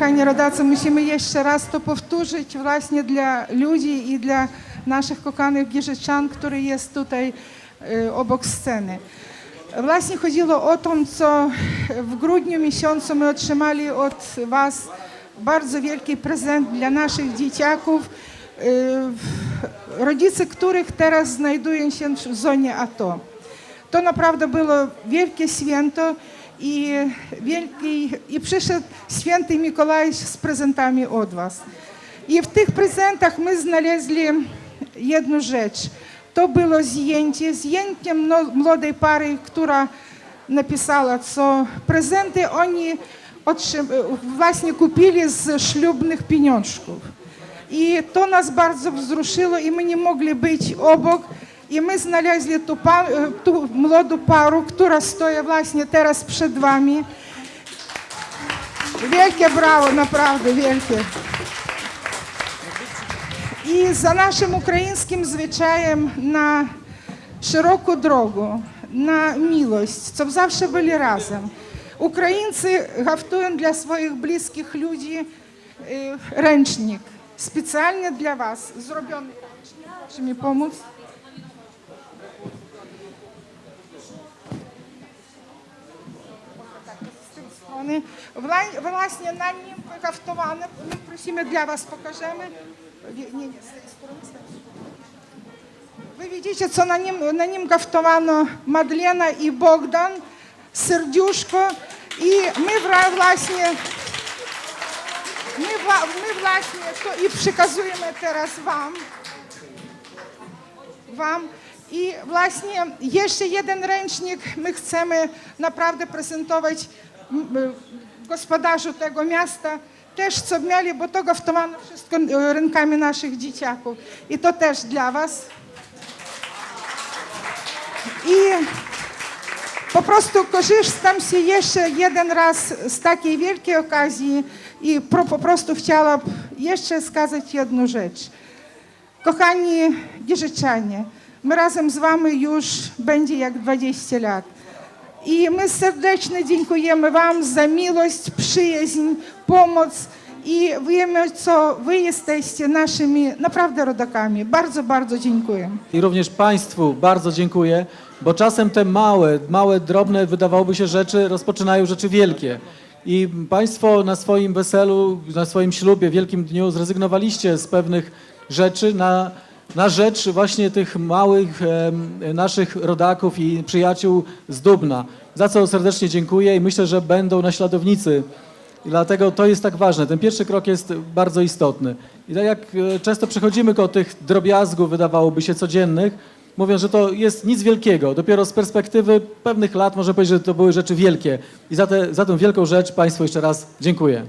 kochani rodacy, musimy jeszcze raz to powtórzyć właśnie dla ludzi i dla naszych kochanych giżyczan, który jest tutaj e, obok sceny. Właśnie chodziło o to, co w grudniu miesiącu my otrzymali od Was bardzo wielki prezent dla naszych dzieciaków, e, rodzice których teraz znajdują się w zonie ATO. To naprawdę było wielkie święto i, wielki, i przyszedł święty Mikołaj z prezentami od Was. I w tych prezentach my znaleźli jedną rzecz. To było zdjęcie, zdjęcie młodej pary, która napisała, co prezenty oni właśnie kupili z ślubnych pieniążków. I to nas bardzo wzruszyło i my nie mogli być obok. I my znaleźli tu, pa, tu młodą parу, która stoi właśnie teraz przed wami. Wielkie brawo, naprawdę wielkie. I za naszym ukraińskim zwyczajem na szeroką drogę, na miłość, co zawsze byli razem. Ukraińcy haftują dla swoich bliskich ludzi e, ręcznik. Specjalnie dla was zrobiony ręcznik. Proszę mi pomóc. z tej strony. Wla- Właśnie na nim wyhaftowane, my prosimy dla was, pokażemy. Nie, nie, nie, z tej strony, z tej strony. Wy widzicie, co na nim, na nim haftowano Madlena i Bogdan, serduszko i my wra- właśnie my, wa- my właśnie to i przekazujemy gospodarzu tego miasta. Też co mieli, bo to goftowano wszystko e, rękami naszych dzieciaków. I to też dla was. I po prostu korzystam się jeszcze jeden raz z takiej wielkiej okazji i pro, po prostu chciałam jeszcze skazać jedną rzecz. Kochani Giżyczanie, my razem z Wami już będzie jak 20 lat. I my serdecznie dziękujemy Wam za miłość, przyjaźń, pomoc i wiemy, co Wy jesteście naszymi naprawdę rodakami. Bardzo, bardzo dziękuję. I również Państwu bardzo dziękuję, bo czasem te małe, małe, drobne, wydawałoby się rzeczy rozpoczynają rzeczy wielkie. I Państwo na swoim weselu, na swoim ślubie, wielkim dniu zrezygnowaliście z pewnych rzeczy na, na rzecz właśnie tych małych naszych rodaków i przyjaciół z Dubna. Za co serdecznie dziękuję i myślę, że będą naśladownicy dlatego to jest tak ważne. Ten pierwszy krok jest bardzo istotny. I tak jak e, często przechodzimy koło tych drobiazgów, wydawałoby się codziennych, mówią, że to jest nic wielkiego. Dopiero z perspektywy pewnych lat można powiedzieć, że to były rzeczy wielkie. I za, te, za tę wielką rzecz Państwu jeszcze raz dziękuję.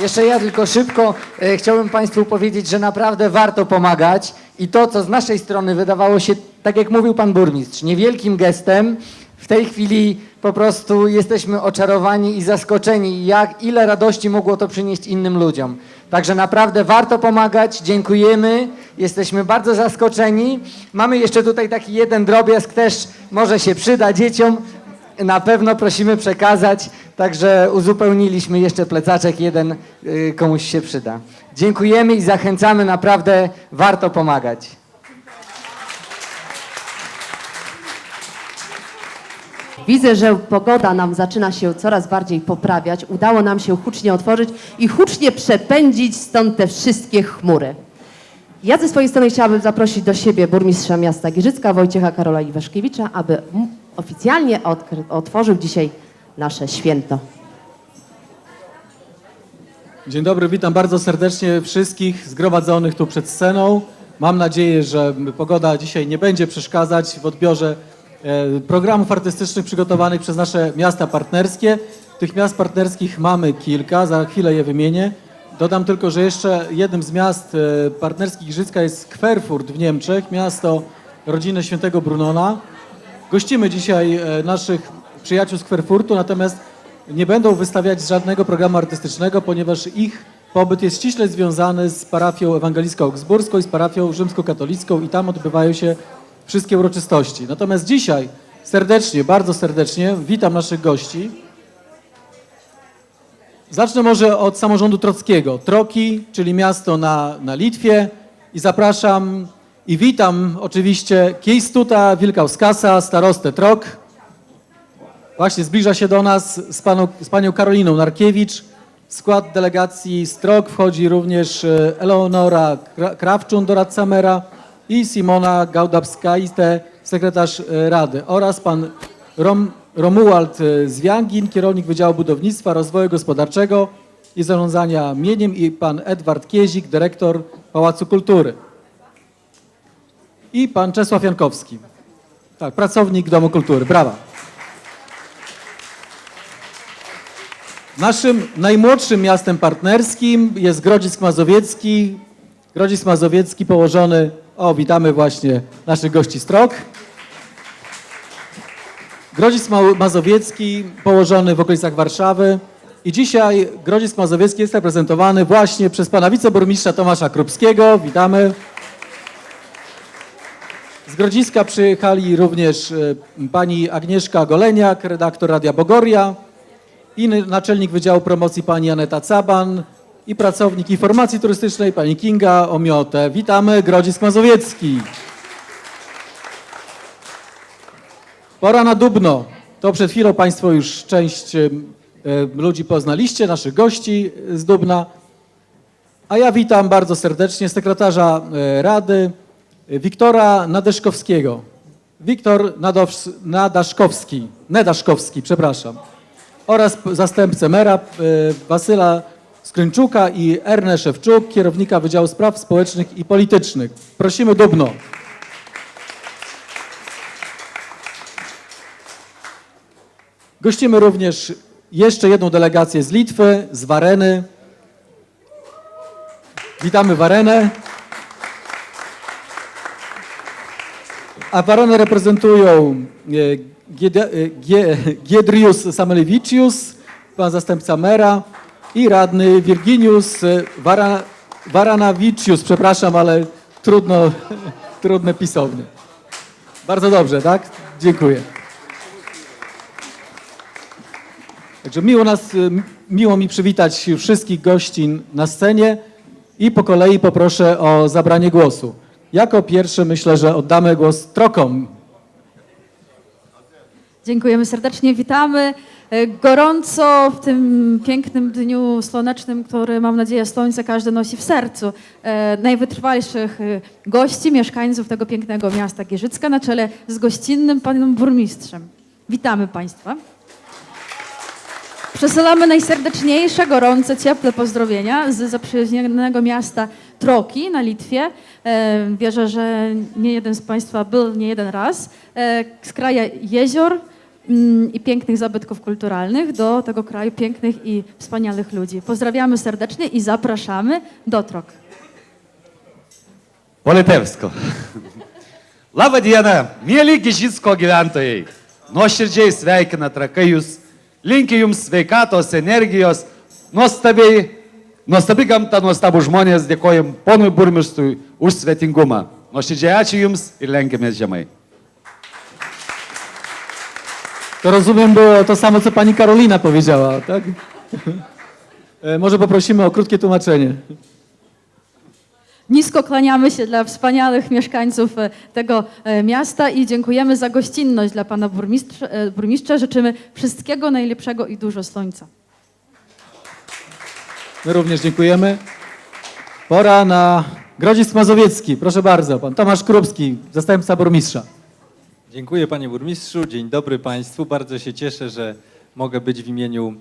Jeszcze ja tylko szybko e, chciałbym Państwu powiedzieć, że naprawdę warto pomagać i to, co z naszej strony wydawało się, tak jak mówił Pan Burmistrz, niewielkim gestem, w tej chwili po prostu jesteśmy oczarowani i zaskoczeni, jak ile radości mogło to przynieść innym ludziom. Także naprawdę warto pomagać, dziękujemy, jesteśmy bardzo zaskoczeni. Mamy jeszcze tutaj taki jeden drobiazg, też może się przyda dzieciom, na pewno prosimy przekazać, także uzupełniliśmy jeszcze plecaczek, jeden y, komuś się przyda. Dziękujemy i zachęcamy, naprawdę warto pomagać. Widzę, że pogoda nam zaczyna się coraz bardziej poprawiać. Udało nam się hucznie otworzyć i hucznie przepędzić stąd te wszystkie chmury. Ja ze swojej strony chciałabym zaprosić do siebie burmistrza miasta Giżycka, Wojciecha Karola Iwaszkiewicza, aby oficjalnie otworzył dzisiaj nasze święto. Dzień dobry, witam bardzo serdecznie wszystkich zgromadzonych tu przed sceną. Mam nadzieję, że pogoda dzisiaj nie będzie przeszkadzać w odbiorze e, programów artystycznych przygotowanych przez nasze miasta partnerskie. Tych miast partnerskich mamy kilka, za chwilę je wymienię. Dodam tylko, że jeszcze jednym z miast e, partnerskich Giżycka jest Kwerfurt w Niemczech, miasto rodziny świętego Brunona. Gościmy dzisiaj e, naszych przyjaciół z Kwerfurtu, natomiast nie będą wystawiać żadnego programu artystycznego, ponieważ ich pobyt jest ściśle związany z parafią ewangelicką augsburską i z parafią rzymskokatolicką i tam odbywają się wszystkie uroczystości. Natomiast dzisiaj serdecznie, bardzo serdecznie witam naszych gości. Zacznę może od samorządu trockiego. Troki, czyli miasto na, na Litwie i zapraszam i witam oczywiście Kiejstuta Wilkauskasa, starostę Trok. Właśnie zbliża się do nas z, panu, z panią Karoliną Narkiewicz. W skład delegacji z Trok wchodzi również e, Eleonora Kra- Krawczun, doradca mera i Simona Gaudabskajte, sekretarz e, Rady oraz pan Rom, Romuald e, Zwiangin, kierownik Wydziału Budownictwa, Rozwoju Gospodarczego i Zarządzania Mieniem i pan Edward Kiezik, dyrektor Pałacu Kultury. I pan Czesław Jankowski, tak, pracownik Domu Kultury. Brawa. Naszym najmłodszym miastem partnerskim jest Grodzisk Mazowiecki. Grodzisk Mazowiecki położony, o witamy właśnie naszych gości z Trok. Grodzisk Ma- Mazowiecki położony w okolicach Warszawy i dzisiaj Grodzisk Mazowiecki jest reprezentowany właśnie przez pana wiceburmistrza Tomasza Krupskiego. Witamy. Z Grodziska przyjechali również e, pani Agnieszka Goleniak, redaktor Radia Bogoria i naczelnik Wydziału Promocji pani Aneta Caban i pracownik informacji turystycznej pani Kinga Omiote. Witamy, Grodzisk Mazowiecki. Pora na Dubno. To przed chwilą Państwo już część ludzi poznaliście, naszych gości z Dubna. A ja witam bardzo serdecznie sekretarza e, Rady e, Wiktora Nadeszkowskiego. Wiktor Nadaszkowski, Nedaszkowski, przepraszam. Oraz zastępcę mera e, Wasyla Skręczuka i Ernę Szewczuk, kierownika Wydziału Spraw Społecznych i Politycznych. Prosimy Dubno. Gościmy również jeszcze jedną delegację z Litwy, z Wareny. Witamy Warenę. A Warenę reprezentują Gie- Giedrius Samelewicius, pan zastępca mera i radny Virginius Vara, Varanavicius, przepraszam, ale trudno, trudne pisownie. Bardzo dobrze, tak? Dziękuję. Także miło, nas, y, miło mi przywitać wszystkich gości na scenie i po kolei poproszę o zabranie głosu. Jako pierwszy myślę, że oddamy głos trokom. Dziękujemy serdecznie, witamy e, gorąco w tym pięknym dniu słonecznym, który mam nadzieję słońce każdy nosi w sercu. E, najwytrwalszych e, gości, mieszkańców tego pięknego miasta Gierzycka na czele z gościnnym panem burmistrzem. Witamy Państwa. Przesyłamy najserdeczniejsze, gorące, cieple pozdrowienia z zaprzyjaźnionego miasta Troki na Litwie. Wierzę, że nie jeden z Państwa był nie jeden raz. Z kraju jezior i pięknych zabytków kulturalnych do tego kraju pięknych i wspaniałych ludzi. Pozdrawiamy serdecznie i zapraszamy do Trok. Politevsko. Labą dieną, mėly Gižitsko gyventojai. Nuoširdžiai sveikina trakai jūs, linki jums sveikatos, energijos, nuostabiai, nuostabi gamta, nuostabų žmonės, dėkojom ponui burmistrui už svetingumą. Nuoširdžiai ačiū jums ir lenkiamės žemai. To rozumiem było to samo, co pani Karolina powiedziała, tak? E, Może poprosimy o krótkie tłumaczenie. Nisko kłaniamy się dla wspaniałych mieszkańców e, tego e, miasta i dziękujemy za gościnność dla pana burmistrza. burmistrza. Życzymy wszystkiego najlepszego i dużo słońca. My również dziękujemy. Pora na Grodzisk Mazowiecki. Proszę bardzo, pan Tomasz Krupski, zastępca burmistrza. Dziękuję panie burmistrzu, dzień dobry państwu. Bardzo się cieszę, że mogę być w imieniu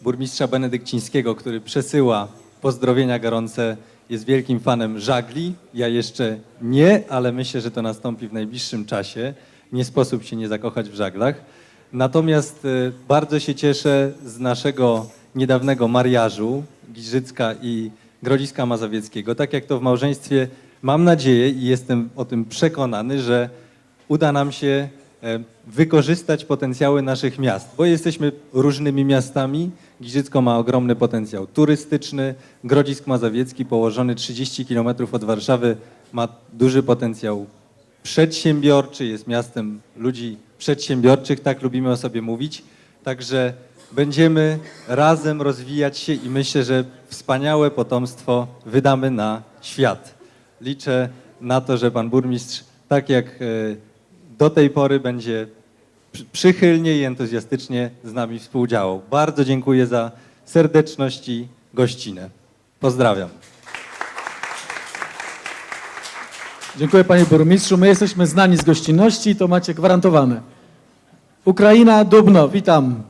burmistrza Benedykcińskiego, który przesyła pozdrowienia gorące. Jest wielkim fanem żagli. Ja jeszcze nie, ale myślę, że to nastąpi w najbliższym czasie. Nie sposób się nie zakochać w żaglach. Natomiast e, bardzo się cieszę z naszego niedawnego mariażu Giżycka i Grodziska Mazowieckiego. Tak jak to w małżeństwie mam nadzieję i jestem o tym przekonany, że uda nam się e, wykorzystać potencjały naszych miast, bo jesteśmy różnymi miastami. Giżycko ma ogromny potencjał turystyczny, Grodzisk Mazowiecki położony 30 km od Warszawy ma duży potencjał przedsiębiorczy, jest miastem ludzi przedsiębiorczych, tak lubimy o sobie mówić. Także będziemy razem rozwijać się i myślę, że wspaniałe potomstwo wydamy na świat. Liczę na to, że pan burmistrz, tak jak e, do tej pory, będzie przy- przychylnie i entuzjastycznie z nami współdziałał. Bardzo dziękuję za serdeczność i gościnę. Pozdrawiam. Dziękuję panie burmistrzu. My jesteśmy znani z gościnności, to macie gwarantowane. Ukraina, Dubno, witam.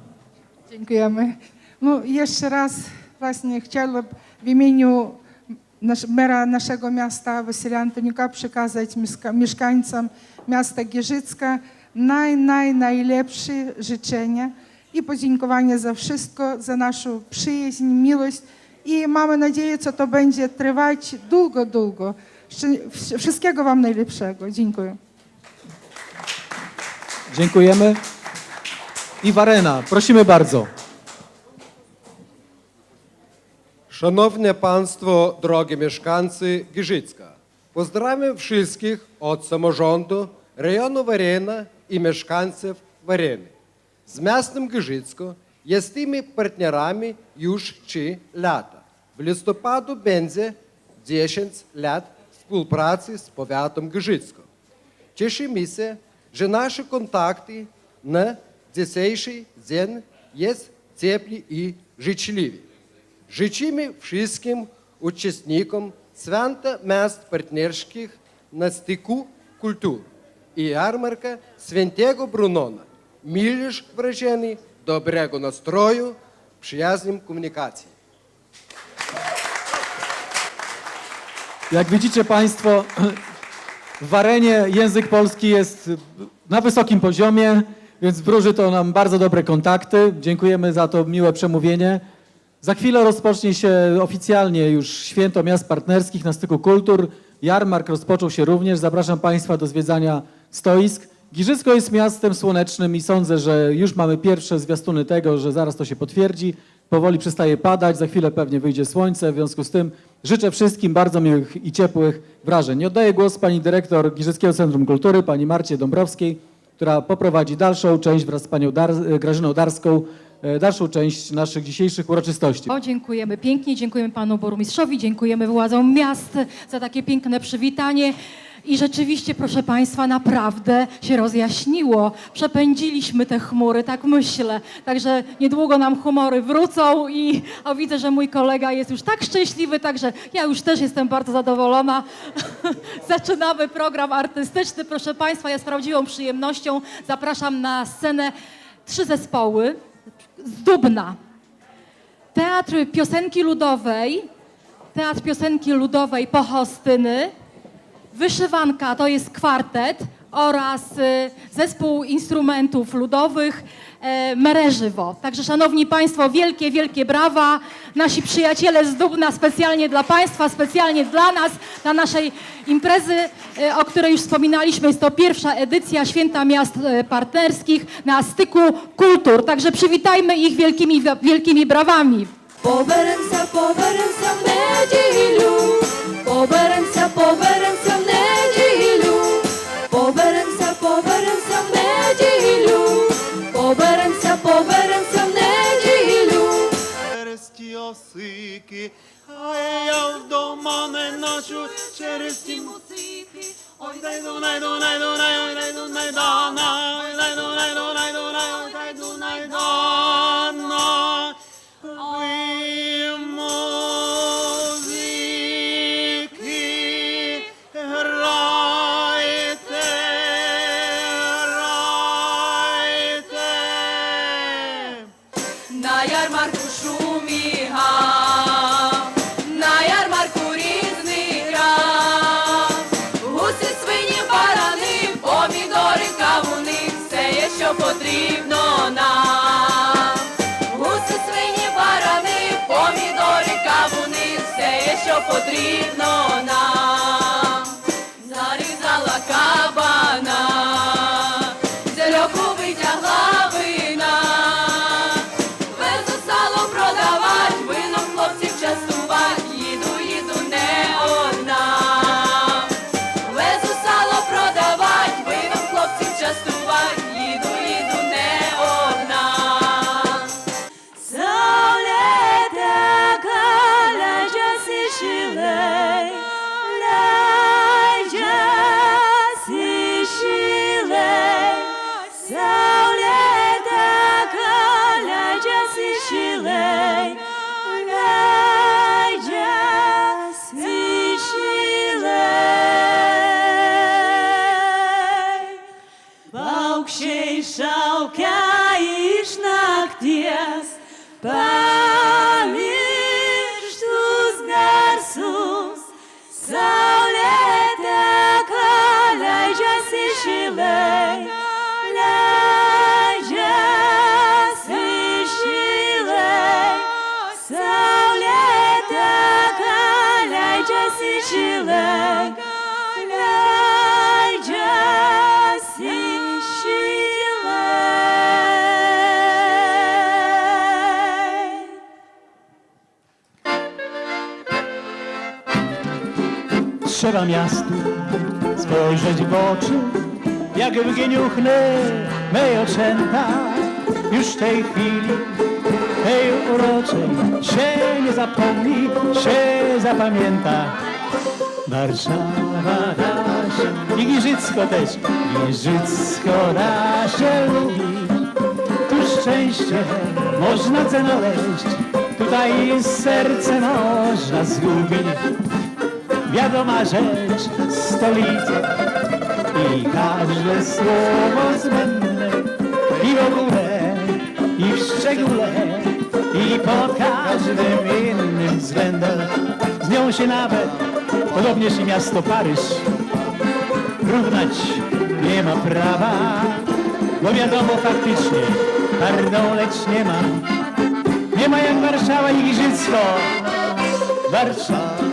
Dziękujemy. No jeszcze raz właśnie chciałabym w imieniu nasz, mera naszego miasta Wasylia Antoniuka przekazać mieszka, mieszkańcom miasta Giżycka naj, naj, najlepsze życzenia i podziękowanie za wszystko, za naszą przyjaźń, miłość i mamy nadzieję, że to będzie trwać długo, długo. Wszystkiego Wam najlepszego. Dziękuję. Dziękujemy. I Warena, prosimy bardzo. Szanowne Państwo, drogie mieszkańcy Giżycka, pozdrawiam wszystkich od samorządu rejonu Warena i mieszkańców Wareny. Z miastem Giżycko jesteśmy partnerami już 3 lata. W listopadu będzie 10 lat współpracy z powiatem Giżycko. Cieszymy się, że nasze kontakty na dzisiejszy dzień jest ciepli i życzliwi. Życzymy wszystkim uczestnikom Święta Miast Partnerskich na styku kultur i jarmarka Świętego Brunona. Milisz wrażeni, dobrego nastroju, przyjaznym komunikacji. Jak widzicie Państwo, w Warenie język polski jest na wysokim poziomie, więc wróży to nam bardzo dobre kontakty. Dziękujemy za to miłe przemówienie. Za chwilę rozpocznie się oficjalnie już Święto Miast Partnerskich na styku kultur. Jarmark rozpoczął się również. Zapraszam Państwa do zwiedzania stoisk. Giżycko jest miastem słonecznym i sądzę, że już mamy pierwsze zwiastuny tego, że zaraz to się potwierdzi. Powoli przestaje padać, za chwilę pewnie wyjdzie słońce, w związku z tym życzę wszystkim bardzo miłych i ciepłych wrażeń. Oddaję głos pani dyrektor Giżyckiego Centrum Kultury, pani Marcie Dąbrowskiej, która poprowadzi dalszą część wraz z panią Dar Grażyną Darską, e, dalszą część naszych dzisiejszych uroczystości. O, dziękujemy pięknie, dziękujemy panu burmistrzowi, dziękujemy władzom miast za takie piękne przywitanie. I rzeczywiście, proszę Państwa, naprawdę się rozjaśniło. Przepędziliśmy te chmury, tak myślę. Także niedługo nam humory wrócą i a widzę, że mój kolega jest już tak szczęśliwy, także ja już też jestem bardzo zadowolona. Zaczynamy program artystyczny. Proszę Państwa, ja z prawdziwą przyjemnością zapraszam na scenę trzy zespoły z Dubna. Teatr Piosenki Ludowej, Teatr Piosenki Ludowej Pochostyny, Wyszywanka to jest kwartet oraz y, zespół instrumentów ludowych e, Mereżywo. Także szanowni państwo, wielkie, wielkie brawa. Nasi przyjaciele z Dubna specjalnie dla państwa, specjalnie dla nas, dla naszej imprezy, e, o której już wspominaliśmy. Jest to pierwsza edycja Święta Miast e, Partnerskich na styku kultur. Także przywitajmy ich wielkimi, wielkimi brawami. Poberęca, poberęca, medzi ilu. Poberęca. але я вдома не ночу через ті музики. Ой, дай, дай, дай, дай, дай, дай, дай, дай, потрібно нам. Гуси, свині, барани, помідори, кавуни, все що потрібно нам. Trzeba miastu spojrzeć w oczy, jak w geniuchne mej oczęta. Już w tej chwili, tej uroczej, się nie zapomni, się zapamięta. Warszawa da się, i Giżycko też, Giżycko da się lubić. Tu szczęście można znaleźć, tutaj serce można zgubić wiadoma rzecz, stolica i każde słowo zbędne i w ogóle, i w szczególe, i pod każdym innym względem. Z nią się nawet, podobnież i miasto Paryż, równać nie ma prawa, bo wiadomo faktycznie, pardon, lecz nie ma, nie ma jak Warszawa i Giżycko. Warszawa